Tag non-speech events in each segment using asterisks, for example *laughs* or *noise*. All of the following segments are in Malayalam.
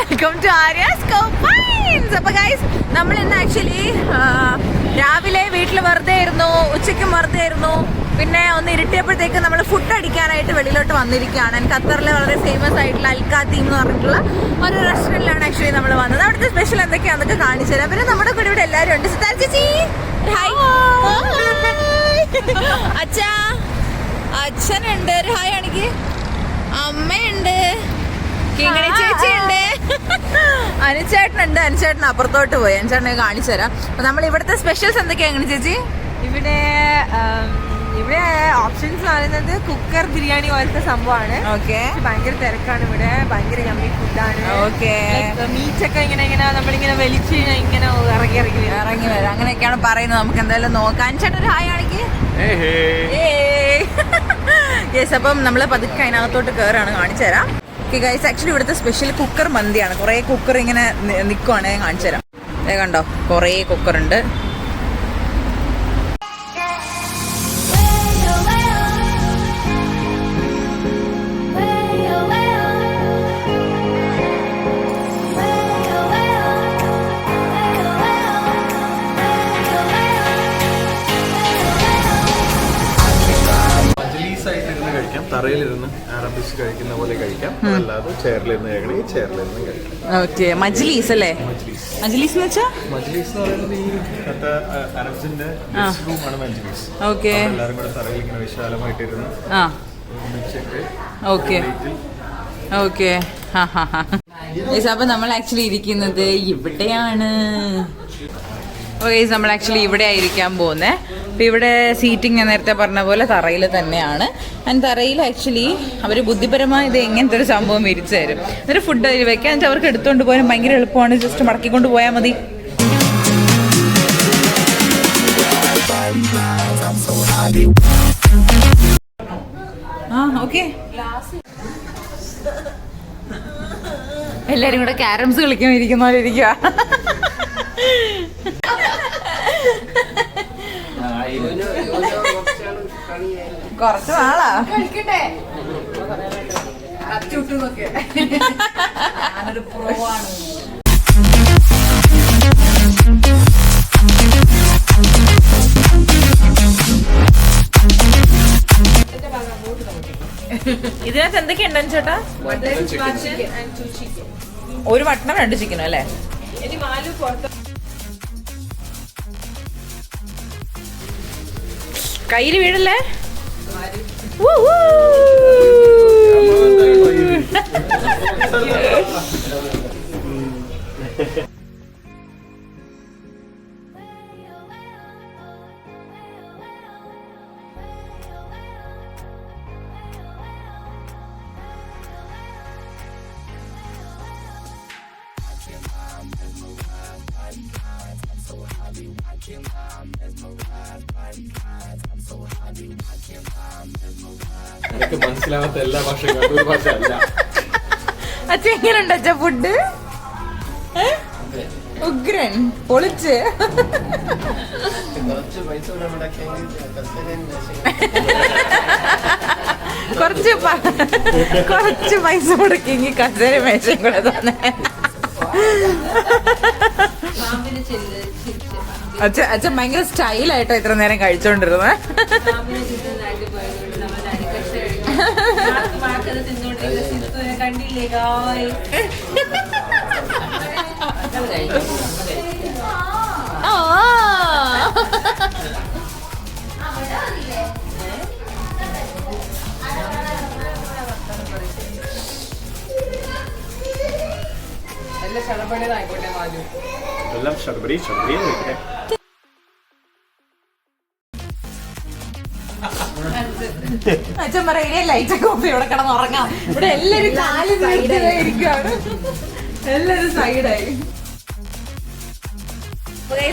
വെൽക്കം ടു ആര്യാസ് കോപ്പൈൻസ് അപ്പൊ ഗൈസ് നമ്മൾ ഇന്ന് ആക്ച്വലി രാവിലെ വീട്ടിൽ വെറുതെ ആയിരുന്നു ഉച്ചയ്ക്കും വെറുതെ ആയിരുന്നു പിന്നെ ഒന്ന് ഇരുട്ടിയപ്പോഴത്തേക്ക് നമ്മൾ ഫുഡ് അടിക്കാനായിട്ട് വെളിയിലോട്ട് വന്നിരിക്കുകയാണ്. ഖത്തറിലെ വളരെ ഫേമസ് ആയിട്ടുള്ള അൽക്കാത്തി എന്ന് പറഞ്ഞിട്ടുള്ള ഒരു റെസ്റ്റോറന്റിലാണ് ആക്ച്വലി നമ്മൾ വന്നത്. അവിടുത്തെ സ്പെഷ്യൽ എന്തൊക്കെയാണെന്നൊക്കെ കാണിച്ചു തരാം. പിന്നെ നമ്മുടെ കൂടെ ഇവിടെ എല്ലാവരും ഉണ്ട്. ചേച്ചി ഹായ് അച്ഛാ അച്ഛനുണ്ട്. ഒരു ഹായ് ആണെങ്കിൽ അമ്മയുണ്ട്. കിങ്ങിണി ചേച്ചിയുണ്ട് *laughs* അനുചേട്ടനുണ്ട് അനുചേട്ടൻ അപ്പുറത്തോട്ട് പോയി. അനുചേട്ടനെ കാണിച്ചു തരാം. അപ്പൊ നമ്മൾ ഇവിടുത്തെ സ്പെഷ്യൽസ് എന്തൊക്കെയാ എങ്ങനെ ചേച്ചി? ഇവിടെ ഇവിടെ ഓപ്ഷൻസ് പറയുന്നത് കുക്കർ ബിരിയാണി പോലത്തെ സംഭവമാണ്. ഓക്കെ ഭയങ്കര തിരക്കാണ് ഇവിടെ. ഭയങ്കര കമ്മി ഫുഡാണ് ഓക്കെ മീറ്റൊക്കെ ഇങ്ങനെ ഇങ്ങനെ നമ്മളിങ്ങനെ വലിച്ചു കഴിഞ്ഞാൽ ഇങ്ങനെ ഇറങ്ങി ഇറങ്ങി വരും. ഇറങ്ങി വരാം. അങ്ങനെയൊക്കെയാണ് പറയുന്നത്. നമുക്ക് എന്തായാലും നോക്കാം. അനുചേട്ടൻ ഒരു ഹായ് ആണെങ്കിൽ യെസ് അപ്പം നമ്മൾ പതുക്കെ അതിനകത്തോട്ട് കയറാണ് കാണിച്ചു തരാം. ഓക്കെ ഗൈസ് ആക്ച്വലി ഇവിടുത്തെ സ്പെഷ്യൽ കുക്കർ മന്തിയാണ്. കുറേ കുക്കർ ഇങ്ങനെ നിൽക്കുവാണ് ഞാൻ കാണിച്ചു തരാം കണ്ടോ? കുറേ കുക്കർ ഇരുന്ന് തറയിലിരുന്ന് അറബിസ് കഴിക്കുന്ന പോലെ കഴിക്കാം. അതല്ലാതെ ചെയറിലിരുന്ന് കഴിക്കണമെങ്കിൽ ചെയറിലിരുന്ന് കഴിക്കാം ഓക്കെ മജ്ലീസ് അല്ലേ? മജ്ലീസ്. എന്ന് വെച്ചാൽ മജ്ലീസ് എന്ന് പറയുന്നത് ഈ അറബ്സിന്റെ റൂമാണ് മജ്ലീസ്. ഓക്കെ. എല്ലാവരും കൂടെ തറയിൽ ഇങ്ങനെ വിശാലമായിട്ടിരുന്ന് ആ. ഒന്നിച്ചിട്ട് ഓക്കെ. ഓക്കെ. അപ്പൊ നമ്മൾ ആക്ച്വലി ഇരിക്കുന്നത് ഇവിടെയാണ്. ഓക്കെ നമ്മൾ ആക്ച്വലി ഇവിടെ ആയിരിക്കാൻ പോകുന്നത് അപ്പോൾ ഇവിടെ സീറ്റിംഗ് ഞാൻ നേരത്തെ പറഞ്ഞ പോലെ തറയിൽ തന്നെയാണ്. ആൻഡ് തറയിൽ ആക്ച്വലി അവർ ബുദ്ധിപരമായി ഇത് എങ്ങനത്തെ ഒരു സംഭവം വിരിച്ചു തരും. എന്നിട്ട് ഫുഡ് അതിൽ വെക്കാൻ എന്നിട്ട് അവർക്ക് എടുത്തുകൊണ്ട് പോകാൻ ഭയങ്കര എളുപ്പമാണ്. ജസ്റ്റ് മടക്കിക്കൊണ്ട് പോയാൽ മതി. ആ എല്ലാരും കൂടെ ക്യാരംസ് കളിക്കാൻ ഇരിക്കുന്ന പോലെ ഇരിക്കുക കുറച്ച് നാളാ. ഇതിനകത്ത് എന്തൊക്കെയുണ്ടെന്ന് ചേട്ടാ ഒരു മട്ടണം രണ്ട് ചിക്കനോ അല്ലേ? ഇനി മാലു പുറത്ത് കയ്യിൽ വീഴല്ലേ? എനിക്ക് *laughs* മനസ്സിലാവാത്ത എല്ലാ ഭാഷയും ഒരു ഭാഷ അല്ല. അച്ഛ എങ്ങനെയുണ്ട് അച്ഛ ഫുഡ് ഉഗ്രൻ പൊളിച്ച്. കുറച്ച് കുറച്ച് പൈസ മുടക്കിയെങ്കിൽ കസേര മേശയും കൂടെ തന്നെ. അച്ഛ അച്ഛൻ ഭയങ്കര സ്റ്റൈലായിട്ടോ ഇത്ര നേരം കഴിച്ചോണ്ടിരുന്നത് കണ്ടില്ലേ ആ. എല്ലാം ഷർബരി ഷർബരി കഴിക്കട്ടെ അച്ഛൻ പറയുക ലൈറ്റ് ഒക്കെ ഓഫ് ഇവിടെ കിടന്ന് ഉറങ്ങാം. ഇവിടെ എല്ലാരും കാൽ ഇരിക്കുകയാണ് എല്ലാരും സൈഡായി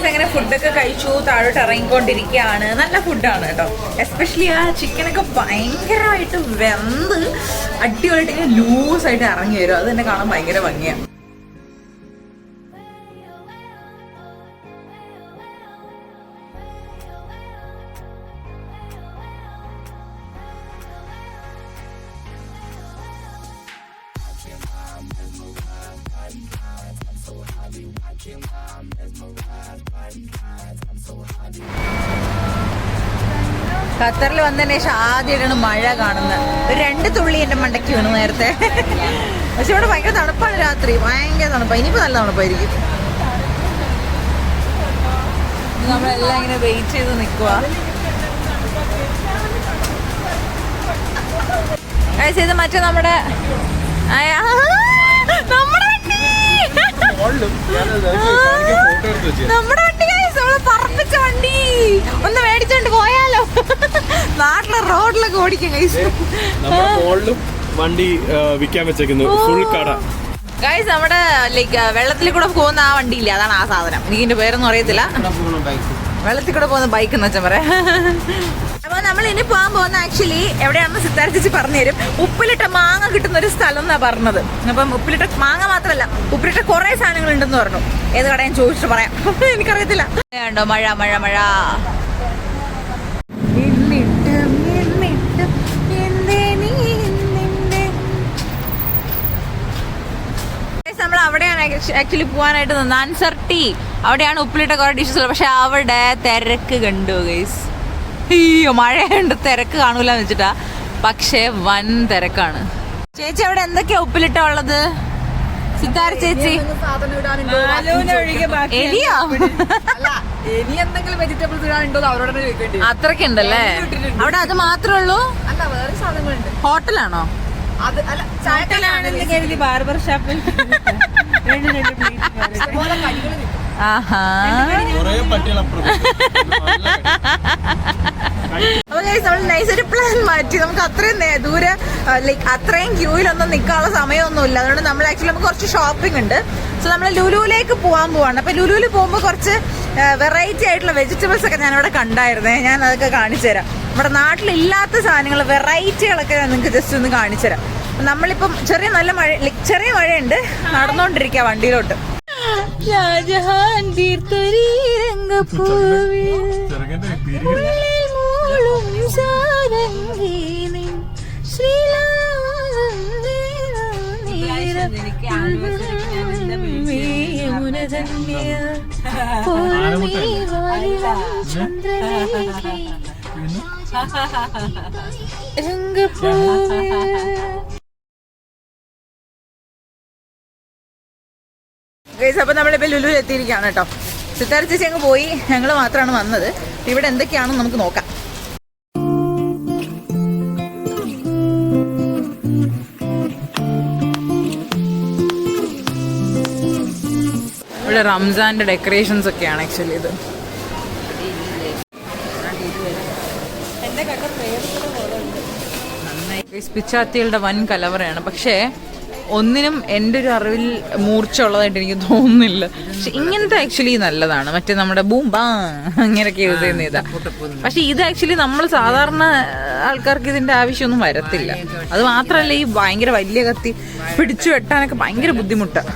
അങ്ങനെ ഫുഡൊക്കെ കഴിച്ചു താഴോട്ട് ഇറങ്ങിക്കൊണ്ടിരിക്കുകയാണ്. നല്ല ഫുഡാണ് കേട്ടോ. എസ്പെഷ്യലി ആ ചിക്കനൊക്കെ ഭയങ്കരമായിട്ട് വെന്ത് അടിപൊളിയായിട്ട് ഇങ്ങനെ ലൂസായിട്ട് ഇറങ്ങി വരും. അത് തന്നെ കാണാൻ ഭയങ്കര ഭംഗിയാണ് വന്നതിന് ശേഷം ആദ്യമായിട്ടാണ് മഴ കാണുന്നത്. ഒരു രണ്ട് തുള്ളി എന്റെ മണ്ടയ്ക്ക് വീണു നേരത്തെ. പക്ഷെ ഇവിടെ ഭയങ്കര തണുപ്പാണ് രാത്രി. ഭയങ്കര തണുപ്പാണ് ഇനിയിപ്പോൾ നല്ല തണുപ്പായിരിക്കും. നമ്മളെല്ലാം ഇങ്ങനെ വെയിറ്റ് ചെയ്ത് നിൽക്കുക ഇത് മറ്റേ നമ്മുടെ നമ്മുടെ വണ്ടി! നമ്മുടെ വണ്ടി പറപ്പിച്ച വണ്ടി ഒന്ന് മേടിച്ചോണ്ട് പോയാലോ റോഡിലൊക്കെ ഓടിക്കാം വണ്ടി ആ, വിൽക്കാൻ വെച്ചേക്കുന്നു. ഫുൾ കട. ഗൈസ് നമ്മുടെ ലൈക്ക് വെള്ളത്തിൽ കൂടെ പോകുന്ന ആ വണ്ടി ഇല്ല അതാണ് ആ സാധനം. എനിക്ക് എന്റെ പേരൊന്നും അറിയത്തില്ല. വെള്ളത്തിൽ കൂടെ പോകുന്ന ബൈക്ക് എന്ന് വെച്ചാൽ പറയാം. അപ്പൊ നമ്മൾ ഇനി പോകാൻ പോകുന്ന ആക്ച്വലി എവിടെയാണെന്ന് സിത്താര പറഞ്ഞു പറഞ്ഞുതരും ഉപ്പിലിട്ട മാങ്ങ കിട്ടുന്ന ഒരു സ്ഥലം എന്നാ പറഞ്ഞത്. അപ്പം ഉപ്പിലിട്ട മാങ്ങ മാത്രമല്ല ഉപ്പിലിട്ട കുറെ സാധനങ്ങൾ ഉണ്ടെന്ന് പറഞ്ഞു. ഏത് കടയും ചോദിച്ചിട്ട് പറയാം. എനിക്കറിയത്തില്ല. മഴ മഴ മഴ. അവിടെയാണ് ആക്ച്വലി പോകാനായിട്ട് നിന്ന് ആൻസർ ടീ അവിടെയാണ് ഉപ്പിലിട്ട കുറെ ഡിഷസ് ഉള്ളത്. പക്ഷെ അവിടെ തിരക്ക് കണ്ടു ഗൈസ് അയ്യോ മഴയുണ്ട് തിരക്ക് കാണൂല എന്ന് വെച്ചിട്ടാ. പക്ഷെ വൻ തിരക്കാണ്. ചേച്ചി അവിടെ എന്തൊക്കെയാ ഉപ്പിലിട്ട ഉള്ളത്? സിത്താര ചേച്ചി. ഒഴികെ ബാക്കി എലിയോ? ഇനി എന്തെങ്കിലും വെജിറ്റബിൾസ് ഇടാനുണ്ടോ അവരോട് തന്നെ ചോദിക്കേണ്ടി അത്രക്കുണ്ടല്ലേ അവിടെ അത് മാത്രമേ ഉള്ളൂ? അല്ല വേറെ സാധനങ്ങളുണ്ട്. ഹോട്ടലാണോ അത് അല്ല ചായക്കലാണെന്ന് കരുതി ബാർബർ ഷോപ്പിൽ *laughs* രണ്ട് രണ്ട് പ്ലേറ്റ് ആഹാ. നമ്മൾ നൈസ് ഒരു പ്ലാൻ മാറ്റി. നമുക്ക് അത്രയും നേ- ദൂരെ ലൈക്ക് അത്രയും ക്യൂയിലൊന്നും നിൽക്കാനുള്ള സമയമൊന്നുമില്ല. അതുകൊണ്ട് നമ്മൾ ആക്ച്വലി നമുക്ക് കുറച്ച് ഷോപ്പിംഗ് ഉണ്ട്. സോ നമ്മൾ ലുലുവിലേക്ക് പോകാൻ പോവാണ്. അപ്പൊ ലുലുവിൽ പോകുമ്പോൾ കുറച്ച് വെറൈറ്റി ആയിട്ടുള്ള വെജിറ്റബിൾസ് ഒക്കെ ഞാൻ അവിടെ കണ്ടായിരുന്നേ. ഞാൻ അതൊക്കെ കാണിച്ചു തരാം. നമ്മുടെ നാട്ടിലില്ലാത്ത സാധനങ്ങൾ വെറൈറ്റികളൊക്കെ ഞാൻ നിങ്ങൾക്ക് ജസ്റ്റ് ഒന്ന് കാണിച്ചു തരാം. നമ്മളിപ്പം ചെറിയ നല്ല മഴ ചെറിയ മഴയുണ്ട്. നടന്നുകൊണ്ടിരിക്കുക വണ്ടിയിലോട്ട്. ഷാജഹാൻ തീർത്തൊരീ അപ്പൊ നമ്മളിപ്പോ ലുലു എത്തിയിരിക്കുകയാണ് കേട്ടോ. സിത്താര ചേച്ചി അങ്ങ് പോയി. ഞങ്ങൾ മാത്രമാണ് വന്നത്. ഇവിടെ എന്തൊക്കെയാണെന്ന് നമുക്ക് നോക്കാം. ഇവിടെ റംസാന്റെ ഡെക്കറേഷൻസ് ഒക്കെയാണ് ആക്ച്വലി ഇത്. പിച്ചാത്തികളുടെ വൻ കലവറയാണ്. പക്ഷേ ഒന്നിനും എന്റെ ഒരു അറിവിൽ മൂർച്ച ഉള്ളതായിട്ട് എനിക്ക് തോന്നുന്നില്ല. പക്ഷെ ഇങ്ങനത്തെ ആക്ച്വലി നല്ലതാണ്. മറ്റേ നമ്മുടെ ബൂം ബാ അങ്ങനെയൊക്കെ യൂസ് ചെയ്യുന്ന ഇതാ. പക്ഷെ ഇത് ആക്ച്വലി നമ്മൾ സാധാരണ ആൾക്കാർക്ക് ഇതിന്റെ ആവശ്യമൊന്നും വരത്തില്ല. അത് മാത്രമല്ല ഈ ഭയങ്കര വലിയ കത്തി പിടിച്ചു വെട്ടാനൊക്കെ ഭയങ്കര ബുദ്ധിമുട്ടാണ്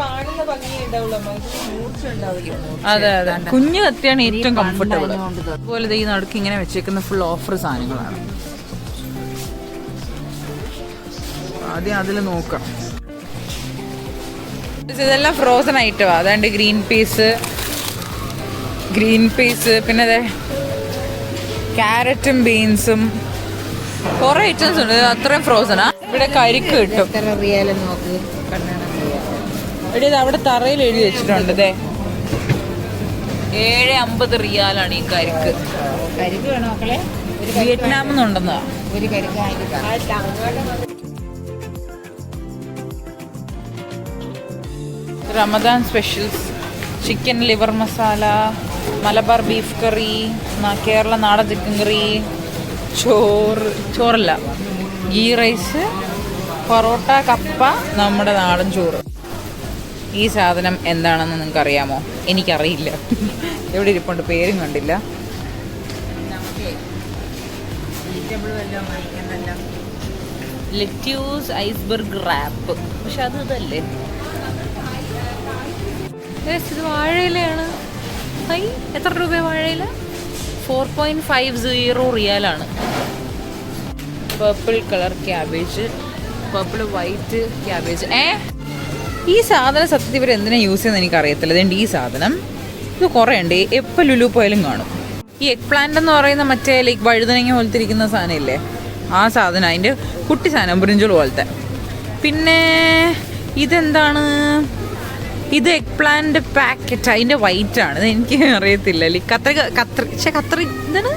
കാണുന്ന ഭംഗിയേ ഉണ്ടാവുള്ളൂ. അതെ അതെ. കുഞ്ഞു കത്തിയാണ് ഏറ്റവും കംഫർട്ടബിൾ അതുപോലെ ഈ നടുക്ക് ഇങ്ങനെ വെച്ചേക്കുന്ന ഫുൾ ഓഫർ സാധനങ്ങളാണ്. ആദ്യം അതിൽ നോക്കാം. ഇതെല്ലാം ഫ്രോസൺ ഐറ്റം അതാണ്ട് ഗ്രീൻ പീസ് ഗ്രീൻ പീസ് പിന്നെ അതെ ക്യാരറ്റും ബീൻസും കുറെ ഐറ്റംസ് ഉണ്ട്. അത്രയും ഫ്രോസണാ ഇവിടെ കരിക്ക് കിട്ടും. എടി ഇത് അവിടെ തറയിൽ എഴുതി വെച്ചിട്ടുണ്ട് ദേ ഏഴ് അമ്പത് റിയാലാണ് ഈ കരിക്ക്. കരിക്ക് വേണോ മക്കളെ? വിയറ്റ്നാമിൽ നിന്നുണ്ടെന്നാ ഒരു കരിക്ക് Ramadan specials. Chicken liver masala Malabar beef curry ന- കേരള നാടൻ ചിക്കൻ കറി ചോറ് ചോറല്ല. ഗീ റൈസ് പൊറോട്ട കപ്പ നമ്മുടെ നാടൻ ചോറ്. ഈ സാധനം എന്താണെന്ന് നിങ്ങൾക്ക് അറിയാമോ എനിക്കറിയില്ല. എവിടെ ഇരിപ്പുണ്ട് പേരും കണ്ടില്ല. ലെറ്റ്യൂസ് ഐസ്ബർഗ് റാപ്പ് പക്ഷെ അത് ഇതല്ലേ? ഇത് വാഴയിലയാണ്. ഹൈ എത്ര രൂപ വാഴയില? Four point five zero റിയാലാണ്. Purple colour cabbage purple white cabbage ഏ? ഈ സാധനം സത്യത്തിൽ ഇവർ എന്തിനാ യൂസ് ചെയ്യുന്നത് എനിക്ക് അറിയത്തില്ല അതുകൊണ്ട് ഈ സാധനം ഇത് കുറേ ഉണ്ട് എപ്പോൾ ലുലു പോയാലും കാണും. ഈ എഗ് പ്ലാന്റ് എന്ന് പറയുന്ന മറ്റേ ലൈക്ക് വഴുതനങ്ങ പോലത്തെ ഇരിക്കുന്ന സാധനം ഇല്ലേ ആ സാധനം അതിന്റെ കുട്ടി സാധനം ബ്രിഞ്ചോൾ പോലത്തെ. പിന്നെ ഇതെന്താണ്? ഇത് എഗ് പ്ലാന്റ് പാക്കറ്റ് അതിന്റെ വൈറ്റ് ആണ്. ഇത് എനിക്ക് അറിയത്തില്ല. ലൈക്ക് കത്രി കത്രി പക്ഷേ കത്രി എന്താണ്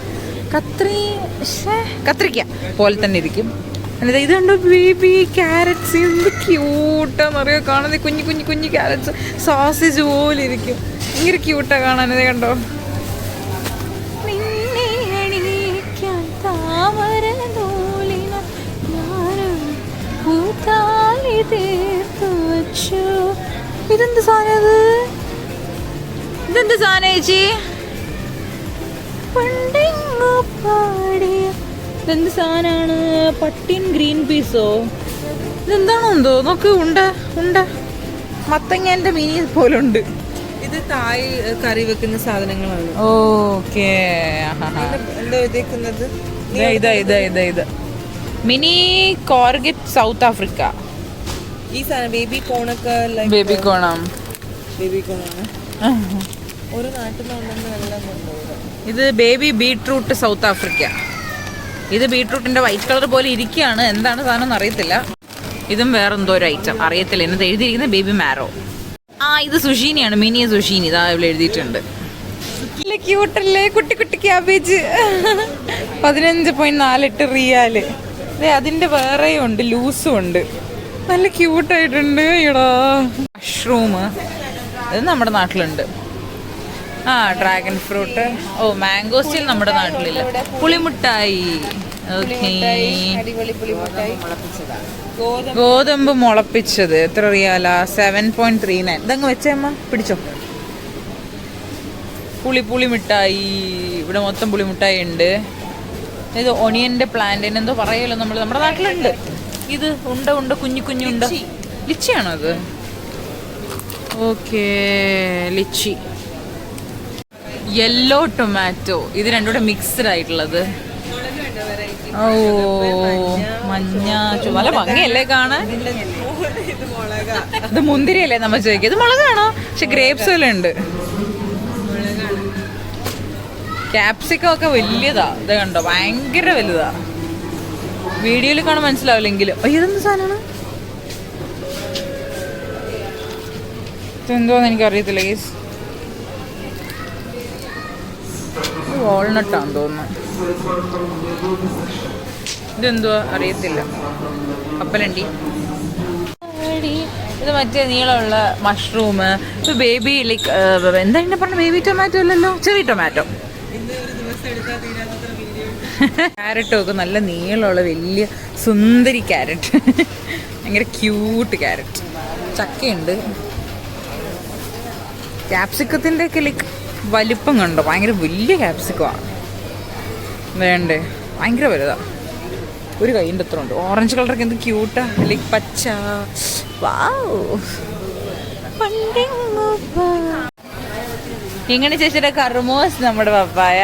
കത്രി പക്ഷേ കത്രിക്ക പോലെ തന്നെ ഇരിക്കും. എന്നിട്ട് ഇത് ബേബി ക്യാരറ്റ്സ് എന്ത് ക്യൂട്ടാന്ന് അറിയോ? കാണുന്നത് കുഞ്ഞു കുഞ്ഞു കുഞ്ഞു ക്യാരറ്റ്സ് സോസേജ് പോലെ ഇരിക്കും. ഭയങ്കര ക്യൂട്ടാ കാണാനത് കണ്ടോ. ഇതെന്ത് സാധനം ഇത്? ഇതെന്ത് സാധനം ചേച്ചി? പണ്ടെങ്ങോ പാടിയ ഇതെന്ത് സാധനമാണ് പട്ടിൻ ഗ്രീൻ പീസോ? ഇതെന്താണോ എന്തോ? നോക്ക് ഉണ്ട ഉണ്ട. മത്തങ്ങേന്റെ മീനി പോലെ ഉണ്ട് ഇത് തായ് കറി വെക്കുന്ന സാധനങ്ങളാണ്. ഓക്കേ. എന്താ എഴുതിക്കുന്നത് ഇതാ ഇതാ ഇതാ ഇതാ. Mini courgette South Africa. ഈ സാധനം ബേബി കോണൊക്കെ ബേബി കോണം. ബേബി കോണാണ്. ഒരു നാട്ടിൽ നിന്നുണ്ടെന്ന് എല്ലാം കൊണ്ടുപോകും. ഇത് ബേബി ബീട്രൂട്ട് സൗത്ത് ആഫ്രിക്ക. ഇത് ബീട്രൂട്ടിന്റെ വൈറ്റ് കളർ പോലെ ഇരിക്കുകയാണ്. എന്താണ് സാധനം എന്ന് അറിയത്തില്ല. ഇതും വേറെ എന്തോ ഒരു ഐറ്റം അറിയത്തില്ല. എന്നത് എഴുതിയിരിക്കുന്നത് ബേബി മാരോ. ആ ഇത് സുഷീനിയാണ്. മിനി സുഷീനി. ഇതാ ഇവിടെ എഴുതിയിട്ടുണ്ട്. ക്യൂട്ടല്ലേ കുട്ടി കുട്ടി ക്യാബേജ് പതിനഞ്ച് പോയിന്റ് നാലെട്ട് റിയാൽ. അതെ അതിന്റെ വേറെയും ഉണ്ട്. ലൂസും ഉണ്ട്. നല്ല ക്യൂട്ടായിട്ടുണ്ട് ഇടാ മഷ്റൂം ഇത് നമ്മുടെ നാട്ടിലുണ്ട്. ആ ഡ്രാഗൺ ഫ്രൂട്ട് ഓ മാംഗോസ്റ്റിൽ നമ്മുടെ നാട്ടിലില്ല. പുളിമുട്ടായി. ഗോതമ്പ്. മുളപ്പിച്ചത്. എത്ര റിയാല? സെവൻ പോയിന്റ് ത്രീ നയൻ ഇതങ്ങ് വെച്ചേമ്മ പിടിച്ചോ. പുളി പുളി മിഠായി ഇവിടെ മൊത്തം പുളി മിഠായി ഉണ്ട്. ഇത് ഒണിയന്റെ പ്ലാന്റിന് എന്തോ പറയല്ലോ നമ്മൾ നമ്മുടെ നാട്ടിലുണ്ട്. ഇത് ഉണ്ട ഉണ്ട് കുഞ്ഞു കുഞ്ഞുണ്ട് ലിച്ചിയാണോ അത്? Okay lychee. യെല്ലോ ടൊമാറ്റോ ഇത് രണ്ടുകൂടെ മിക്സ്ഡ് ആയിട്ടുള്ളത്. ഓ മഞ്ഞ നല്ല ഭംഗിയല്ലേ കാണാൻ? ഇത് മുന്തിരിയല്ലേ നമ്മ ചോദിക്കുക. ഇത് മുളകാണോ? പക്ഷെ ഗ്രേപ്സ് എല്ലാം ഉണ്ട്. ക്യാപ്സിക്കം ഒക്കെ വലിയതാ. ഇത് കണ്ടോ? ഭയങ്കര വലുതാ. വീഡിയോയിൽ കാണാൻ മനസ്സിലാവില്ലെങ്കിലും. അയ്യോ ഇതെന്ത് സാധനമാണ്? ഇതെന്തോന്ന് എനിക്ക് അറിയത്തില്ല ഗീസ് വാൾനട്ടാന്ന് തോന്നുന്നു. ഇതെന്തുവാ? അറിയത്തില്ല. അപ്പലണ്ടി. ഇത് മറ്റേ നീളമുള്ള മഷ്റൂം ഇപ്പൊ ബേബി ലൈക്ക് എന്താ പറഞ്ഞ? ബേബി ടൊമാറ്റോ അല്ലല്ലോ? ചെറിയ ടൊമാറ്റോ ക്യാരറ്റും *laughs* ഒക്കെ നല്ല നീളമുള്ള വലിയ സുന്ദരി ക്യാരറ്റ് ഭയങ്കര ക്യൂട്ട് ക്യാരറ്റ് ചക്കയുണ്ട്. ക്യാപ്സിക്കത്തിന്റെ ഒക്കെ ലൈക്ക് വലിപ്പം കണ്ടോ? ഭയങ്കര വലിയ ക്യാപ്സിക്കമാണ് വേണ്ടേ? ഭയങ്കര വലുതാ. ഒരു കൈന്റെ അത്ര ഉണ്ട്. ഓറഞ്ച് കളറൊക്കെ എന്ത് ക്യൂട്ടാ ലൈക്ക് പച്ച. ഇങ്ങനെ ചേച്ചിയുടെ കർമോസ് നമ്മുടെ പപ്പായ.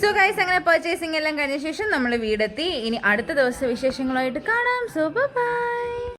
സോ ഗൈസ് അങ്ങനെ പർച്ചേസിംഗ് എല്ലാം കഴിഞ്ഞ ശേഷം നമ്മൾ വീടെത്തി. ഇനി അടുത്ത ദിവസത്തെ വിശേഷങ്ങളായിട്ട് കാണാം. So by